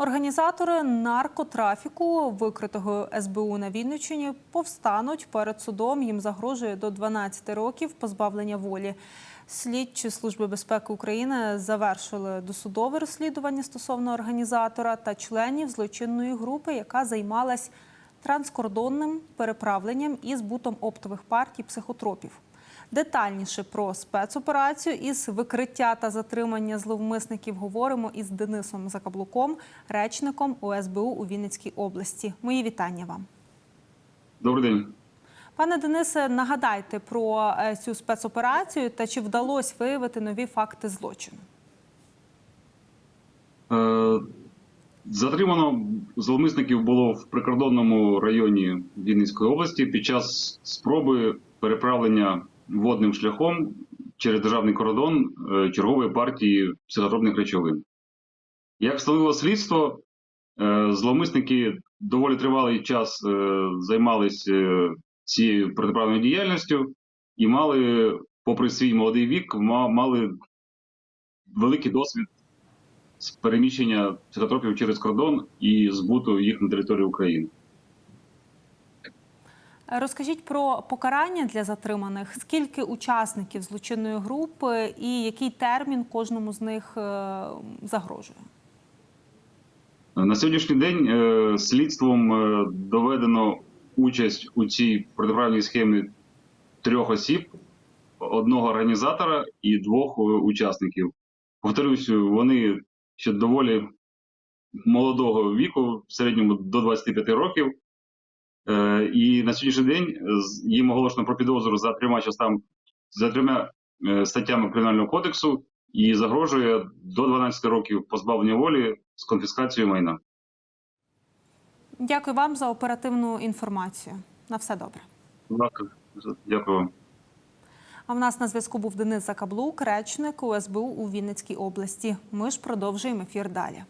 Організатори наркотрафіку, викритого СБУ на Вінниччині, повстануть перед судом. Їм загрожує до 12 років позбавлення волі. Слідчі служби безпеки України завершили досудове розслідування стосовно організатора та членів злочинної групи, яка займалась транскордонним переправленням і збутом оптових партій психотропів. Детальніше про спецоперацію із викриття та затримання зловмисників говоримо із Денисом Закаблуком, речником ОСБУ у Вінницькій області. Мої вітання вам. Добрий день. Пане Денисе, нагадайте про е, цю спецоперацію та чи вдалося виявити нові факти злочину? Е, Затримано зловмисників було в прикордонному районі Вінницької області під час спроби переправлення водним шляхом через державний кордон е, чергової партії психотропних речовин. Як встановило слідство, е, зловмисники доволі тривалий час е, займалися цією протиправною діяльністю і мали, попри свій молодий вік, мали великий досвід з переміщення психотропів через кордон і збуту їх на територію України. Е, Розкажіть про покарання для затриманих. Скільки учасників злочинної групи і який термін кожному з них е, загрожує? На сьогоднішній день е, слідством е, доведено участь у цій протиправній схемі трьох осіб, одного організатора і двох е, учасників. Повторюсь, вони ще доволі молодого віку, в середньому до 25 років. І на сьогоднішній день е, їм оголошено про підозру за трьома частами, за трьома е, статтями Кримінального кодексу і загрожує до 12 років позбавлення волі з конфіскацією майна. Дякую вам за оперативну інформацію. На все добре. Дякую вам. А в нас на зв'язку був Денис Закаблук, речник УСБУ у Вінницькій області. Ми ж продовжуємо ефір далі.